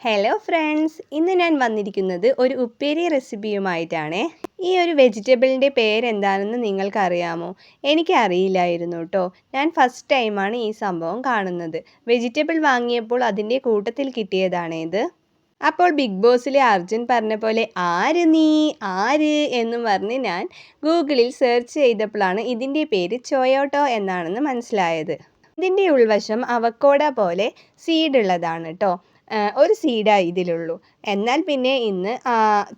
Hello friends ഇന്ന് ഞാൻ വന്നിരിക്കുന്നത് ഒരു ഉപ്പേരി റെസിപ്പിയുമായിട്ടാണ്. ഈ ഒരു വെജിറ്റബിളിന്റെ പേരെന്താണെന്ന് നിങ്ങൾക്കറിയാമോ? എനിക്കറിയില്ലായിരുന്നു കേട്ടോ ഞാൻ ഫസ്റ്റ് ടൈമാണ് ഈ സംഭവം കാണുന്നത്. വെജിറ്റബിൾ വാങ്ങിയപ്പോൾ അതിന്റെ കൂട്ടത്തിൽ കിട്ടിയതാണ് ഇത്. അപ്പോൾ ബിഗ് ബോസിലെ അർജുൻ പറഞ്ഞ പോലെ ആര് നീ? ആര്? എന്നും പറഞ്ഞ് ഞാൻ ഗൂഗിളിൽ സെർച്ച് ചെയ്തപ്പോഴാണ് ഇതിന്റെ പേര് ചോയോട്ടോ എന്നാണെന്ന് മനസ്സിലായത്. ഇതിന്റെ ഉൾവശം അവക്കോട പോലെ സീഡുള്ളതാണ് കേട്ടോ ഒരു സീഡാ ഇതിലുള്ളൂ. എന്നാൽ പിന്നെ ഇന്ന്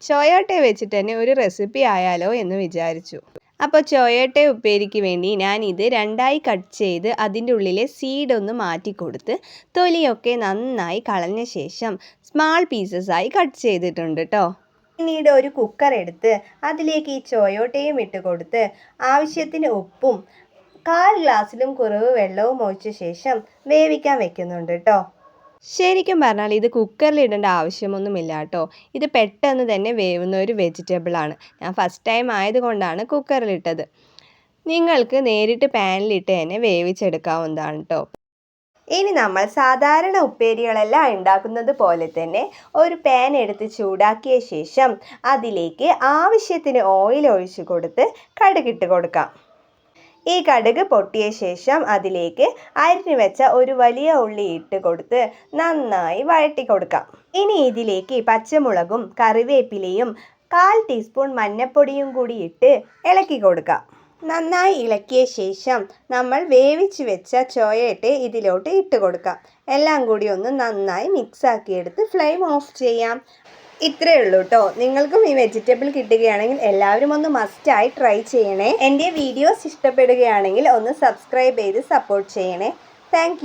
ചോയോട്ടെ വെച്ചിട്ട് തന്നെ ഒരു റെസിപ്പി ആയാലോ എന്ന് വിചാരിച്ചു. അപ്പോൾ ചോയോട്ടെ ഉപ്പേരിക്ക് വേണ്ടി ഞാൻ ഇത് രണ്ടായി കട്ട് ചെയ്ത് അതിന്റെ ഉള്ളിലെ സീഡ് ഒന്ന് മാറ്റി കൊടുത്ത് തൊലിയൊക്കെ നന്നായി കളഞ്ഞ ശേഷം സ്മാൾ പീസസായി കട്ട് ചെയ്തിട്ടുണ്ട് കേട്ടോ പിന്നീട് ഒരു കുക്കർ എടുത്ത് അതിലേക്ക് ഈ ചോയോട്ടയും ഇട്ട് കൊടുത്ത് ആവശ്യത്തിന് ഉപ്പും കാൽ ഗ്ലാസ്സിലും കുറവ് വെള്ളവും ഒഴിച്ച ശേഷം വേവിക്കാൻ വെക്കുന്നുണ്ട് കേട്ടോ ശരിക്കും പറഞ്ഞാൽ ഇത് കുക്കറിൽ ഇടേണ്ട ആവശ്യമൊന്നുമില്ല കേട്ടോ. ഇത് പെട്ടെന്ന് തന്നെ വേവുന്ന ഒരു വെജിറ്റബിളാണ് ഞാൻ ഫസ്റ്റ് ടൈം ആയതുകൊണ്ടാണ് കുക്കറിലിട്ടത് നിങ്ങൾക്ക് നേരിട്ട് പാനിലിട്ട് തന്നെ വേവിച്ചെടുക്കാവുന്നതാണ് കേട്ടോ. ഇനി നമ്മൾ സാധാരണ ഉപ്പേരികളെല്ലാം ഉണ്ടാക്കുന്നത് പോലെ തന്നെ ഒരു പാൻ എടുത്ത് ചൂടാക്കിയ ശേഷം അതിലേക്ക് ആവശ്യത്തിന് ഓയിൽ ഒഴിച്ച് കൊടുത്ത് കടുകിട്ട് കൊടുക്കാം. ഈ കടുക് പൊട്ടിയ ശേഷം അതിലേക്ക് അരിഞ്ഞു വെച്ച ഒരു വലിയ ഉള്ളി ഇട്ട് കൊടുത്ത് നന്നായി വഴറ്റി കൊടുക്കാം. ഇനി ഇതിലേക്ക് പച്ചമുളകും കറിവേപ്പിലയും കാൽ ടീസ്പൂൺ മഞ്ഞൾപ്പൊടിയും കൂടി ഇട്ട് ഇളക്കി കൊടുക്കാം. നന്നായി ഇളക്കിയ ശേഷം നമ്മൾ വേവിച്ച് വെച്ച ചോയയിട്ട് ഇതിലോട്ട് ഇട്ട് കൊടുക്കാം. എല്ലാം കൂടി ഒന്ന് നന്നായി മിക്സാക്കിയെടുത്ത് ഫ്ലെയിം ഓഫ് ചെയ്യാം. ഇത്രയേ ഉള്ളൂ കേട്ടോ നിങ്ങൾക്കും ഈ വെജിറ്റബിൾ കിട്ടുകയാണെങ്കിൽ എല്ലാവരും ഒന്ന് മസ്റ്റായി ട്രൈ ചെയ്യണേ. എന്റെ വീഡിയോസ് ഇഷ്ടപ്പെടുകയാണെങ്കിൽ ഒന്ന് സബ്സ്ക്രൈബ് ചെയ്ത് സപ്പോർട്ട് ചെയ്യണേ. താങ്ക്